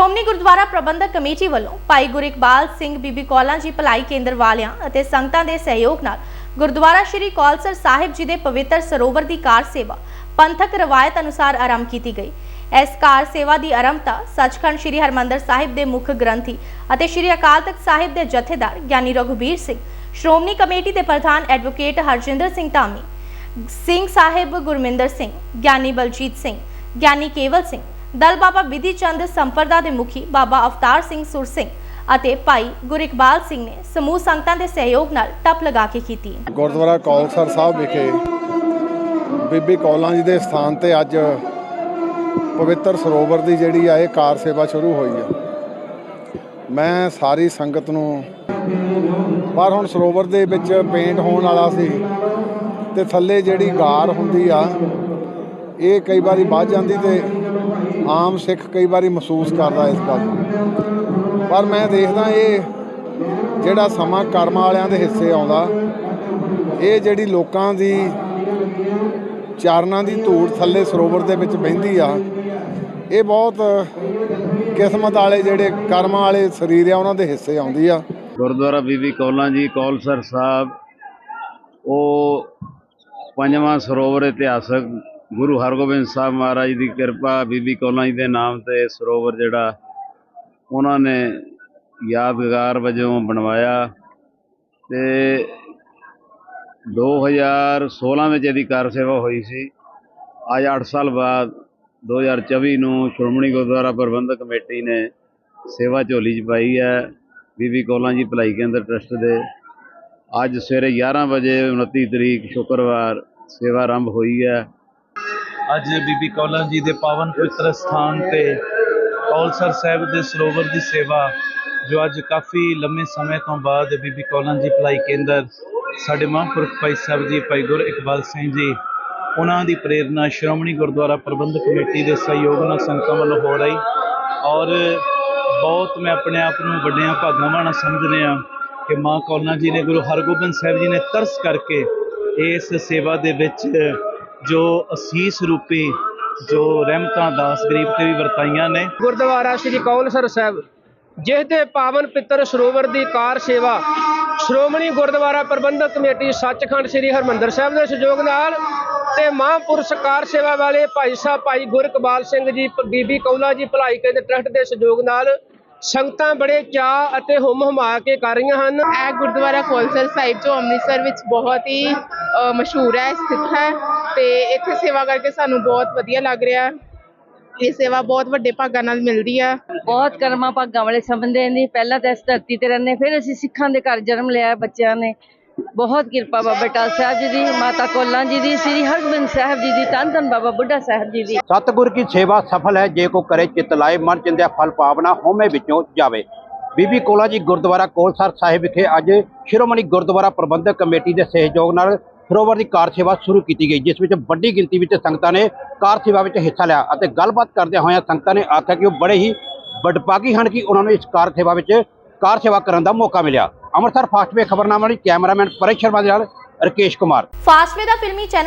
ਸ਼੍ਰੋਮਣੀ ਗੁਰਦੁਆਰਾ ਪ੍ਰਬੰਧਕ committee ਵੱਲੋਂ ਭਾਈ ਗੁਰਿਕਬਾਲ ਸਿੰਘ ਬੀਬੀ ਕੌਲਾਂ ਜੀ ਭਲਾਈ ਕੇਂਦਰ ਵਾਲਿਆਂ ਅਤੇ ਸੰਗਤਾਂ ਦੇ ਸਹਿਯੋਗ ਨਾਲ ਗੁਰਦੁਆਰਾ ਸ਼੍ਰੀ ਕੌਲਸਰ ਸਾਹਿਬ ਜੀ ਦੇ ਪਵਿੱਤਰ ਸਰੋਵਰ ਦੀ ਕਾਰ ਸੇਵਾ ਪੰਥਕ ਰਵਾਇਤ ਅਨੁਸਾਰ ਆਰੰਭ ਕੀਤੀ ਗਈ। ਇਸ ਕਾਰ ਸੇਵਾ ਦੀ ਆਰੰਭਤਾ ਸੱਚਖੰਡ ਸ਼੍ਰੀ ਹਰਮੰਦਰ ਸਾਹਿਬ ਦੇ ਮੁੱਖ ਗ੍ਰੰਥੀ ਅਤੇ ਸ਼੍ਰੀ ਅਕਾਲ ਤਖਤ ਸਾਹਿਬ ਦੇ ਜਥੇਦਾਰ ਗਿਆਨੀ ਰਘੁਬੀਰ ਸਿੰਘ, ਸ਼੍ਰੋਮਣੀ ਕਮੇਟੀ ਦੇ ਪ੍ਰਧਾਨ ਐਡਵੋਕੇਟ ਹਰਜਿੰਦਰ ਸਿੰਘ ਧਾਮੀ, ਸਿੰਘ ਸਾਹਿਬ ਗੁਰਮਿੰਦਰ ਸਿੰਘ, ਗਿਆਨੀ ਬਲਜੀਤ ਸਿੰਘ, ਗਿਆਨੀ ਕੇਵਲ ਸਿੰਘ ਦਲ ਬਾਬਾ ਵਿਧੀ ਚੰਦ ਸੰਪਰਦਾ ਦੇ ਮੁਖੀ ਬਾਬਾ ਅਵਤਾਰ ਸਿੰਘ ਸੁਰ ਸਿੰਘ ਅਤੇ ਭਾਈ ਗੁਰਿਕਬਾਲ ਸਿੰਘ ਨੇ ਸਮੂਹ ਸੰਗਤਾਂ ਦੇ ਸਹਿਯੋਗ ਨਾਲ ਟੱਪ ਲਗਾ ਕੇ ਕੀਤੀ ਗੁਰਦੁਆਰਾ ਕੌਲਸਰ ਸਾਹਿਬ ਵਿਖੇ ਬੀਬੀ ਕੌਲਾਂ ਜੀ ਦੇ ਸਥਾਨ ਤੇ ਅੱਜ ਪਵਿੱਤਰ ਸਰੋਵਰ ਦੀ ਜਿਹੜੀ ਆ ਇਹ ਕਾਰ ਸੇਵਾ ਸ਼ੁਰੂ ਹੋਈ ਆ। ਮੈਂ ਸਾਰੀ ਸੰਗਤ ਨੂੰ, ਪਰ ਹੁਣ ਸਰੋਵਰ ਦੇ ਵਿੱਚ ਪੇਂਟ ਹੋਣ ਵਾਲਾ ਸੀ ਤੇ ਥੱਲੇ ਜਿਹੜੀ ਗਾਰ ਹੁੰਦੀ ਆ, ਇਹ ਕਈ ਵਾਰੀ ਵੱਜ ਜਾਂਦੀ ਤੇ ਆਮ ਸਿੱਖ ਕਈ ਵਾਰੀ ਮਹਿਸੂਸ ਕਰਦਾ ਇਸ ਗੱਲ ਨੂੰ। ਪਰ ਮੈਂ ਦੇਖਦਾ ਇਹ ਜਿਹੜਾ ਸਮਾਂ ਕਰਮ ਵਾਲਿਆਂ ਦੇ ਹਿੱਸੇ ਆਉਂਦਾ, ਇਹ ਜਿਹੜੀ ਲੋਕਾਂ ਦੀ ਚਾਰਨਾਂ ਦੀ ਧੂੜ ਥੱਲੇ ਸਰੋਵਰ ਦੇ ਵਿੱਚ ਬਹਿੰਦੀ ਆ, ਇਹ ਬਹੁਤ ਕਿਸਮਤ ਵਾਲੇ ਜਿਹੜੇ ਕਰਮਾਂ ਵਾਲੇ ਸਰੀਰ ਆ, ਉਹਨਾਂ ਦੇ ਹਿੱਸੇ ਆਉਂਦੀ ਆ। ਗੁਰਦੁਆਰਾ ਬੀਬੀ ਕੌਲਾਂ ਜੀ ਕੌਲਸਰ ਸਾਹਿਬ, ਉਹ ਪੰਜਵਾਂ ਸਰੋਵਰ ਇਤਿਹਾਸਕ ਗੁਰੂ ਹਰਗੋਬਿੰਦ ਸਾਹਿਬ ਮਹਾਰਾਜ ਦੀ ਕਿਰਪਾ, ਬੀਬੀ ਕੌਲਾਂ ਜੀ ਦੇ ਨਾਮ ਤੇ ਸਰੋਵਰ ਜਿਹੜਾ ਉਹਨਾਂ ਨੇ ਯਾਦਗਾਰ ਵਜੋਂ ਬਣਵਾਇਆ ਤੇ 2016 ਵਿੱਚ ਇਹਦੀ ਕਾਰ ਸੇਵਾ ਹੋਈ ਸੀ। ਅੱਜ 8 ਸਾਲ ਬਾਅਦ 2024 ਨੂੰ ਸ਼੍ਰੋਮਣੀ ਗੁਰਦੁਆਰਾ ਪ੍ਰਬੰਧਕ ਕਮੇਟੀ ਨੇ ਸੇਵਾ ਝੋਲੀ 'ਚ ਪਾਈ ਹੈ। ਬੀਬੀ ਕੌਲਾਂ ਜੀ ਭਲਾਈ ਕੇਂਦਰ ਟਰਸਟ ਦੇ। ਅੱਜ ਸਵੇਰੇ 11 ਵਜੇ 29 ਤਰੀਕ ਸ਼ੁੱਕਰਵਾਰ ਸੇਵਾ ਆਰੰਭ ਹੋਈ ਹੈ। ਅੱਜ ਬੀਬੀ ਕੌਲਾਂ ਜੀ ਦੇ ਪਾਵਨ ਪਵਿੱਤਰ ਸਥਾਨ ਤੇ ਕੌਲਸਰ ਸਾਹਿਬ ਦੇ ਸਰੋਵਰ ਦੀ ਸੇਵਾ, ਜੋ ਅੱਜ ਕਾਫੀ ਲੰਮੇ ਸਮੇਂ ਤੋਂ ਬਾਅਦ ਬੀਬੀ ਕੌਲਾਂ ਜੀ ਭਲਾਈ ਕੇਂਦਰ ਸਾਡੇ ਮਹਾਂਪੁਰਖ ਭਾਈ ਸਾਹਿਬ ਜੀ, ਭਾਈ ਗੁਰ ਇਕਬਾਲ ਸਿੰਘ ਜੀ, ਉਹਨਾਂ ਦੀ ਪ੍ਰੇਰਣਾ ਸ਼੍ਰੋਮਣੀ ਗੁਰਦੁਆਰਾ ਪ੍ਰਬੰਧਕ ਕਮੇਟੀ ਦੇ ਸਹਿਯੋਗ ਨਾਲ ਸੰਗਤਾਂ ਵੱਲੋਂ ਹੋ ਰਹੀ ਔਰ ਬਹੁਤ ਮੈਂ ਆਪਣੇ ਆਪ ਨੂੰ ਵੱਡਿਆਂ ਭਾਗਾਂ ਨਾਲ ਸਮਝ ਰਿਹਾ ਕਿ ਮਾਂ ਕੌਲਾਂ ਜੀ ਨੇ ਗੁਰੂ ਹਰਗੋਬਿੰਦ ਸਾਹਿਬ ਜੀ ਨੇ ਤਰਸ ਕਰਕੇ ਇਸ ਸੇਵਾ ਦੇ ਵਿੱਚ ਜੋ ਅਸੀਸ ਰੂਪੀ ਜੋ ਰਹਿਮਤਾਂ ਦਾਸ ਗਰੀਬ ਤੇ ਵੀ ਵਰਤਾਈਆਂ ਨੇ। ਗੁਰਦੁਆਰਾ ਸ੍ਰੀ ਕੌਲਸਰ ਸਾਹਿਬ ਜਿਸ ਦੇ ਪਾਵਨ ਪਿੱਤਰ ਸਰੋਵਰ ਦੀ ਕਾਰ ਸੇਵਾ ਸ਼੍ਰੋਮਣੀ ਗੁਰਦੁਆਰਾ ਪ੍ਰਬੰਧਕ ਕਮੇਟੀ ਸੱਚਖੰਡ ਸ੍ਰੀ ਹਰਮੰਦਰ ਸਾਹਿਬ ਦੇ ਸਹਿਯੋਗ ਨਾਲ ਤੇ ਮਹਾਂਪੁਰਸ਼ ਕਾਰ ਸੇਵਾ ਵਾਲੇ ਭਾਈ ਸਾਹਿਬ ਭਾਈ ਗੁਰਕਬਾਲ ਸਿੰਘ ਜੀ ਬੀਬੀ ਕੌਲਾ ਜੀ ਭਲਾਈ ਕੇਂਦਰ ਟਰਸਟ ਦੇ ਸਹਿਯੋਗ ਨਾਲ ਸੰਗਤਾਂ ਬੜੇ ਚਾਅ ਅਤੇ ਹੁਮ ਹੁਮਾ ਕੇ ਕਰ ਰਹੀਆਂ ਹਨ। ਇਹ ਗੁਰਦੁਆਰਾ ਕੌਲਸਰ ਸਾਹਿਬ ਜੋ ਅੰਮ੍ਰਿਤਸਰ ਵਿੱਚ ਬਹੁਤ ਹੀ ਮਸ਼ਹੂਰ ਹੈ ਸਥਿਤ ਹੈ। ਤੇ ਇੱਥੇ ਸੇਵਾ ਕਰਕੇ ਸਾਨੂੰ ਬਹੁਤ ਵਧੀਆ ਲੱਗ ਰਿਹਾ। ਹੈ। ਇਹ ਸੇਵਾ ਬਹੁਤ ਵੱਡੇ ਭਾਗਾਂ ਨਾਲ ਮਿਲਦੀ ਆ। ਬਹੁਤ ਕਰਮਾਂ ਭਾਗਾਂ ਵਾਲੇ ਸਮਝਦੇ ਨੇ। ਪਹਿਲਾਂ ਤਾਂ ਇਸ ਧਰਤੀ ਤੇ ਰਹਿੰਦੇ ਫਿਰ ਅਸੀਂ ਸਿੱਖਾਂ ਦੇ ਘਰ ਜਨਮ ਲਿਆ ਬੱਚਿਆਂ ਨੇ। ਬਹੁਤ ਕਿਰਪਾ ਬਾਬਾ ਟਾਲ ਸਾਹਿਬ ਜੀ ਦੀ ਮਾਤਾ ਕੋਲਾਂ ਜੀ ਦੀ ਸ੍ਰੀ ਹਰਗੋਬਿੰਦ ਸਾਹਿਬ ਜੀ ਦੀ ਧੰਨ ਧੰਨ ਬਾਬਾ ਬੁੱਢਾ ਸਾਹਿਬ ਜੀ ਦੀ। ਸਤਿਗੁਰ ਕੀ ਸੇਵਾ ਸਫਲ ਹੈ ਜੇ ਕੋ ਕਰੇ ਚਿਤ ਲਾਏ ਮਨ ਚਿੰਦਿਆ ਫਲ ਪਾਵਨਾ ਹੋਮੇ ਵਿੱਚੋਂ ਜਾਵੇ। ਬੀਬੀ ਕੋਲਾ ਜੀ ਗੁਰਦੁਆਰਾ ਕੋਲਸਰ ਸਾਹਿਬ ਵਿਖੇ ਅੱਜ ਸ਼੍ਰੋਮਣੀ ਗੁਰਦੁਆਰਾ ਪ੍ਰਬੰਧਕ ਕਮੇਟੀ ਦੇ ਸਹਿਯੋਗ ਨਾਲ ਸਰੋਵਰ ਦੀ ਕਾਰ ਸੇਵਾ ਸ਼ੁਰੂ ਕੀਤੀ ਗਈ, ਜਿਸ ਵਿੱਚ ਵੱਡੀ ਗਿਣਤੀ ਵਿੱਚ ਸੰਗਤਾਂ ਨੇ ਕਾਰ ਸੇਵਾ ਵਿੱਚ ਹਿੱਸਾ ਲਿਆ ਅਤੇ ਗੱਲਬਾਤ ਕਰਦਿਆਂ ਹੋਇਆਂ ਸੰਗਤਾਂ ਨੇ ਆਖਿਆ ਕਿ ਉਹ ਬੜੇ ਹੀ ਵਡਭਾਗੀ ਹਨ ਕਿ ਉਹਨਾਂ ਨੂੰ ਇਸ ਕਾਰ ਸੇਵਾ ਵਿੱਚ ਕਾਰ ਸੇਵਾ ਕਰਨ ਦਾ ਮੌਕਾ ਮਿਲਿਆ। ਅੰਮ੍ਰਿਤਸਰ ਫਾਸਟਵੇ ਖਬਰਨਾਮਾ ਲਈ ਕੈਮਰਾਮੈਨ ਪਰੇਸ਼ ਸ਼ਰਮਾ ਦੇ ਨਾਲ ਰਕੇਸ਼ ਕੁਮਾਰ। ਫਾਸਟਵੇ ਦਾ ਫਿਲਮੀ ਚੈਨਲ